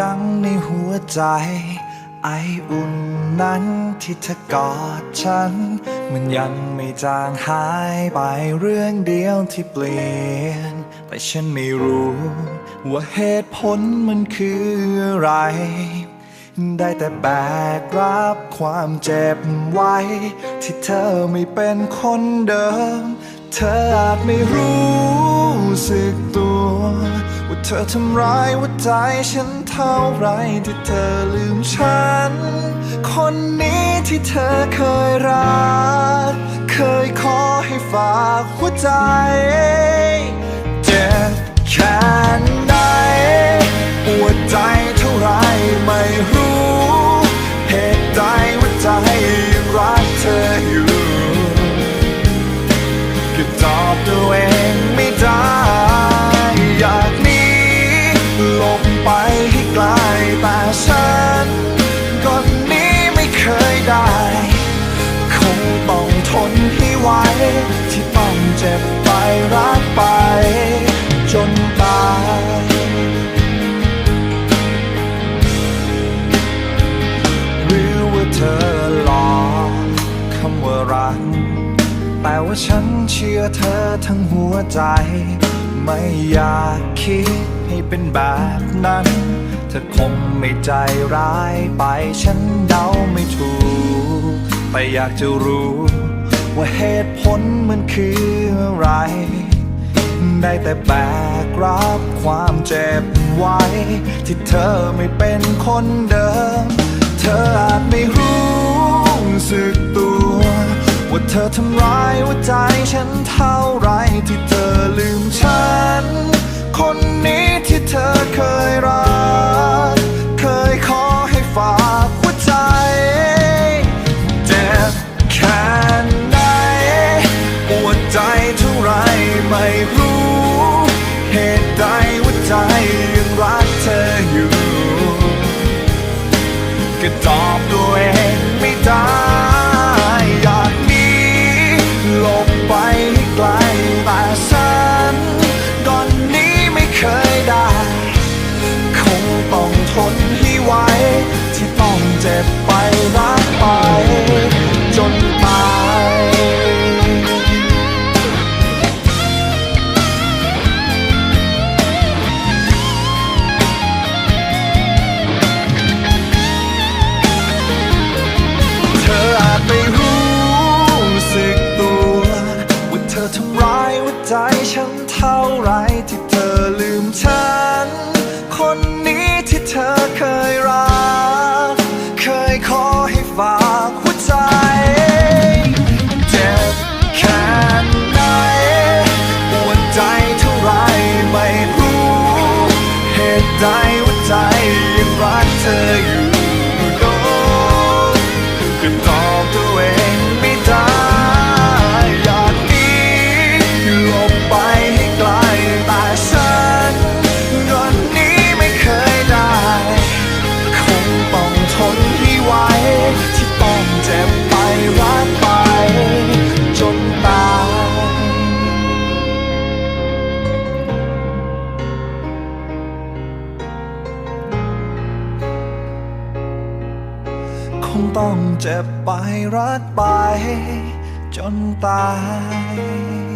ดังในหัวใจ ไออุ่นนั้นที่เธอกอดฉัน มันยังไม่จางหายไปเรื่องเดียวที่เปลี่ยน แต่ฉันไม่รู้ว่าเหตุผลมันคืออะไร ได้แต่แบกรับความเจ็บไว้ ที่เธอไม่เป็นคนเดิม เธออาจไม่รู้สึกตัว เธอทำร้ายหัวใจฉันเท่าไรที่เธอลืมฉัน คนนี้ที่เธอเคยรัก เคยขอให้ฝากหัวใจ เจ็บแค่ไหนปวดใจเท่าไรไม่รู้เหตุใดหัวใจยังรักเธออยู่ก็ตอบตัวเองไม่ได้อยาก หลบไปให้ไกลแต่ฉันก็หนี้ไม่เคยได้ คงต้องทนให้ไหวที่ต้องเจ็บไปรักไป จนตายหรือว่าเธอหลอกคำว่ารักแต่ว่าฉันเชื่อเธอทั้งหัวใจ ไม่อยากคิด ให้เป็นแบบนั้น เธอคงไม่ใจร้ายไปฉันเดาไม่ถูก แต่อยากจะรู้ ว่าเหตุผลมันคืออะไร ได้แต่แบกรับความเจ็บไว้ ที่เธอไม่เป็นคนเดิม เธออาจไม่รู้สึกตัว ว่าเธอทำร้ายหัวใจฉันเท่าไรที่เธอลืมฉัน คนนี้ที่เธอเคยรัก เจ็บไปรักไปจนตาย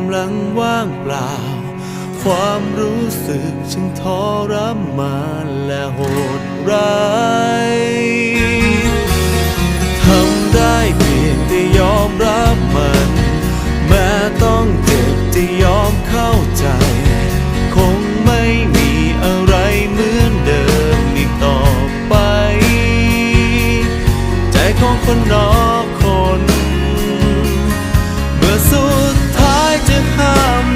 ำลังว่างเปล่า ความรู้สึกช่างทรมานและโหดร้ายทำได้เพียงแต่ยอมรับมัน แม้ต้องเจ็บจะยอมเข้าใจ คงไม่มีอะไรเหมือนเดิมอีกต่อไป ใจของคนนอน come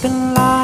灯啦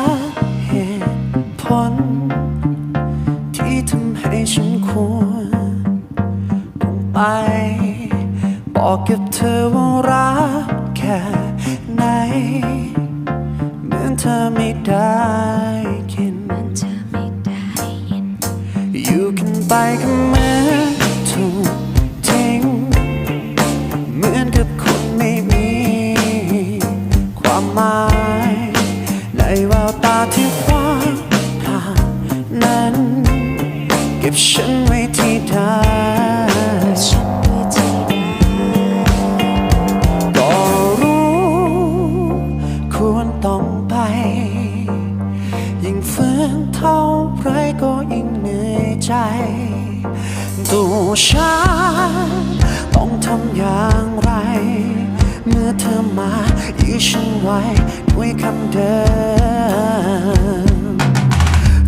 ธอมายื้อฉันไว้ด้วยคำเดิม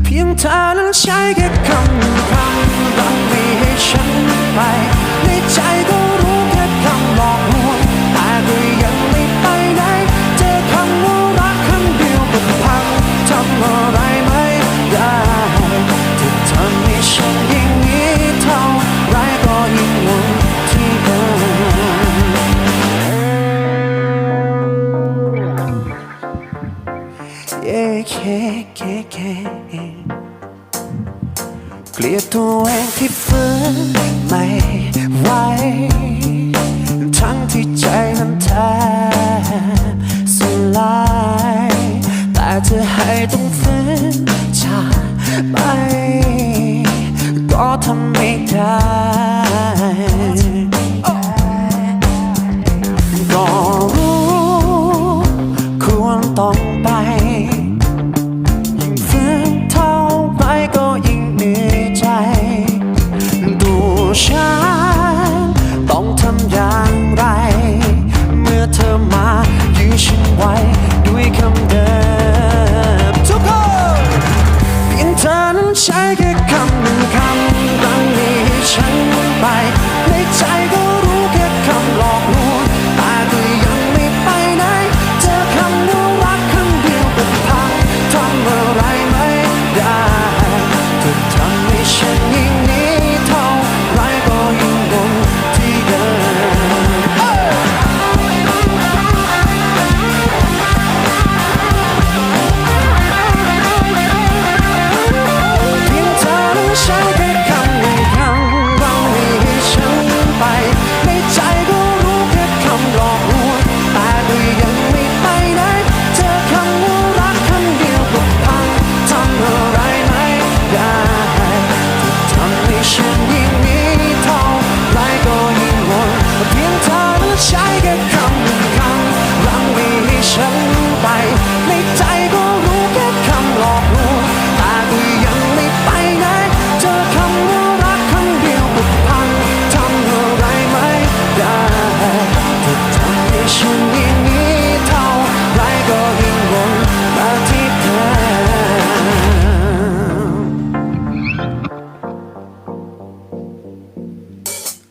เพียงเธอนั้นใช้แค่คำคำรังมีให้ฉันไปในใจ เกลียดตัวเองที่ฟื้นไม่ไหวทั้งที่ใจนั้นแทบสลายแต่เธอให้ต้องฟื้นชาไปก็ทำไม่ได้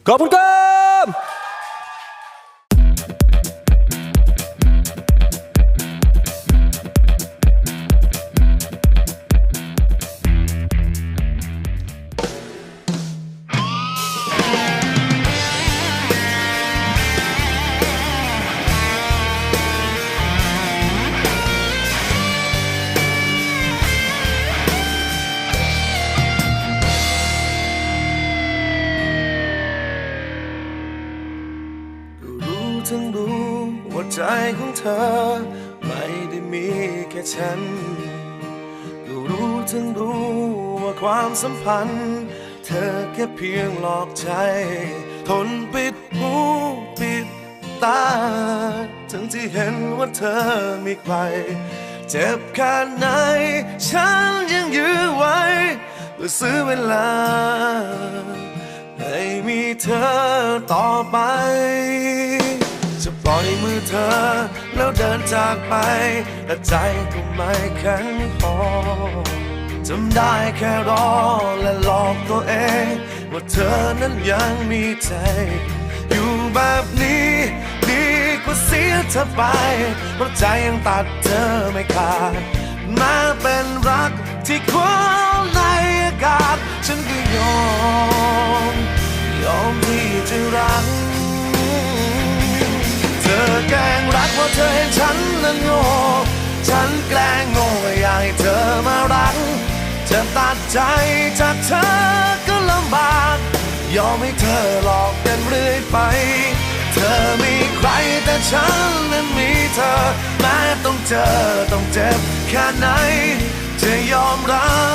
ขอ ใจของเธอ ไม่ได้มีแค่ฉัน ก็รู้ทั้งรู้ว่าความสัมพันธ์ เธอแค่เพียงหลอกใจ ทนปิดหูปิดตา ทั้งที่เห็นว่าเธอมีใคร เจ็บแค่ไหน ฉันยังยื้อไว้เพื่อซื้อเวลาให้มีเธอต่อไป ปล่อยมือเธอ แล้วเดินจากไป แต่ใจก็ไม่แข็งพอจำได้แค่รอและหลอกตัวเอง ว่าเธอนั้นยังมีใจ อยู่แบบนี้ดีกว่าเสียเธอไป เพราะใจยังตัดเธอไม่ขาดมาเป็นรักที่คว้า เธอเห็นฉันนั้นโง่ฉันแกล้งโง่อยากให้เธอมารักจะตัดใจจากเธอก็ลำบากยอมให้เธอหลอกกันเรื่อยไป เธอมีใครแต่ฉันนั้นมีเธอ แม้ต้องเจอต้องเจ็บแค่ไหนจะยอมรับ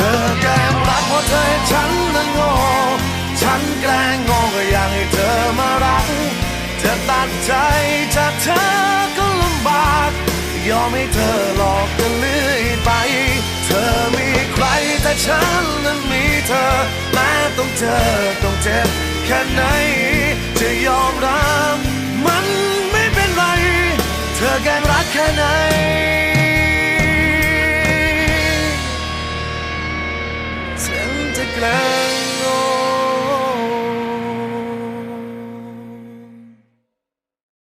ธอแกล้งรักเพราะเธอให้ฉันนั้นโง่ฉันแกล้งโง่ก็อยากให้เธอมารักจะตัดใจจากเธอก็ลำบาก ยอมให้เธอหลอกกันเรื่อยไป เธอมีใครแต่ฉันนั้นมีเธอแม้ต้องเจอต้องเจ็บแค่ไหน จะยอมรับมันไม่เป็นไร เธอแกล้งรักแค่ไหน glad